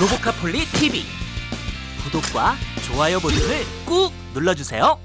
로보카폴리 TV 구독과 좋아요 버튼을 꾹 눌러주세요.